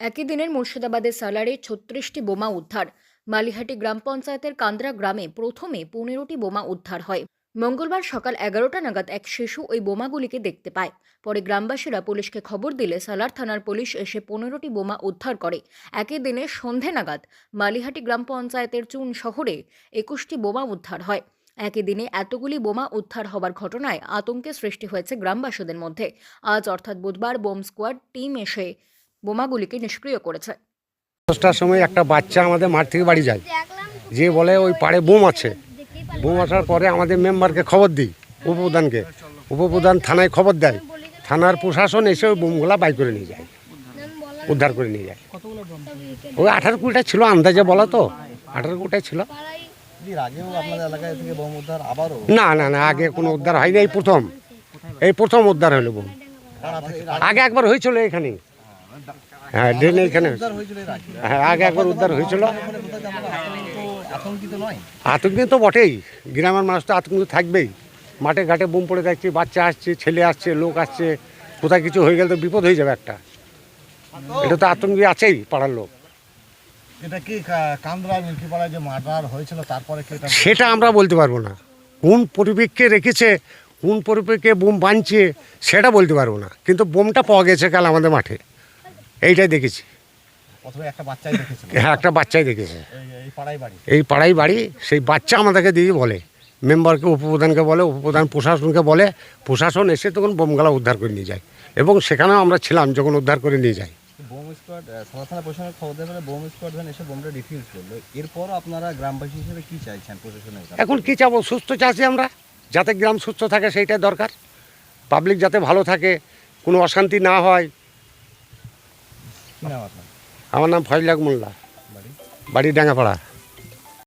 একই দিনের মুর্শিদাবাদের সালারে ছত্রিশটি বোমা উদ্ধার। মালিহাটি গ্রাম পঞ্চায়েতের কান্দ্রা গ্রামে প্রথমে পনেরোটি বোমা উদ্ধার হয়। মঙ্গলবার সকাল এগারোটা নাগাদ এক শিশু ওই বোমাগুলিকে দেখতে পায়। পরে গ্রামবাসীরা পুলিশকে খবর দিলে সালার থানার পুলিশ এসে পনেরোটি বোমা উদ্ধার করে। একই দিনে সন্ধে নাগাদ মালিহাটি গ্রাম পঞ্চায়েতের চুন শহরে একুশটি বোমা উদ্ধার হয়। একই দিনে এতগুলি বোমা উদ্ধার হবার ঘটনায় আতঙ্কের সৃষ্টি হয়েছে গ্রামবাসীদের মধ্যে। আজ অর্থাৎ বুধবার বোম স্কোয়াড টিম এসে বোমাগুলিকে নিষ্ক্রিয় করেছে। দশটার সময় একটা বাচ্চা আমাদের মাঠ থেকে বাড়ি যায়। যে বলে ওই পাড়ে বোম আছে। বোম আসার পরে আমাদের মেম্বারকে খবর দিই, উপপ্রধানকে। উপপ্রধান থানায় খবর দেয়। থানার প্রশাসন এসে ওই বোমগুলা বাই করে নিয়ে যায়, উদ্ধার করে নিয়ে যায়। ওই আঠারো কুড়িটা ছিল আন্দাজে, বলা তো? আঠারো কুড়িটা ছিল। না না না, আগে কোনো উদ্ধার হয়নি, এই প্রথম। এই প্রথম উদ্ধার হলো বোম। আগে একবার হয়েছিল এখানে হ্যাঁ ড্রেনে এখানে হ্যাঁ আগে একবার উদ্ধার হয়েছিল। আতঙ্কিত তো বটেই। গ্রামের মানুষ তো আতঙ্কিত থাকবেই। মাঠে ঘাটে বোম পড়ে যাচ্ছে বাচ্চা আসছে ছেলে আসছে লোক আসছে কোথায় কিছু হয়ে গেলে তো বিপদ হয়ে যাবে একটা। এটা তো আতঙ্কি আছেই পাড়ার লোক। এটা কি কা- কান্দ্রা মিল্কিপাড়ায় যে মার্ডার হয়েছিল তারপরে সেটা আমরা বলতে পারব না। কোন পরিপ্রেক্ষে রেখেছে কোন পরিপ্রেক্ষে বোম বানছে সেটা বলতে পারব না। কিন্তু বোমটা পাওয়া গেছে কাল আমাদের মাঠে। এইটাই দেখেছি। একটা বাচ্চাই দেখেছিল হ্যাঁ একটা বাচ্চাই দেখেছে। এই এই পাড়ায় বাড়ি। পাড়াই বাড়ি সেই বাচ্চা আমাদেরকে দিয়ে বলে মেম্বারকে উপপ্রধানকে বলে উপপ্রধান প্রশাসনকে বলে প্রশাসন এসে তখন বোমগুলা উদ্ধার করে নিয়ে যায়। এবং সেখানেও আমরা ছিলাম যখন উদ্ধার করে নিয়ে যায়। বোম স্কোয়াড সাদা থানা প্রশাসনের খবর দেওয়ার বোম স্কোয়াড ভ্যান এসে বোমটা ডিফিউজ করল। এরপর আপনারা গ্রামবাসী হিসেবে কি চাইছেন প্রশাসনের এখন কি চাবো? সুস্থ চাচ্ছি আমরা। যাতে গ্রাম সুস্থ থাকে সেইটাই দরকার। পাবলিক যাতে ভালো থাকে কোনো অশান্তি না হয় কি নাম আপনার? আমার নাম ফজলাক মোল্লা। বাড়ি? বাড়ি ডাঙ্গাপাড়া।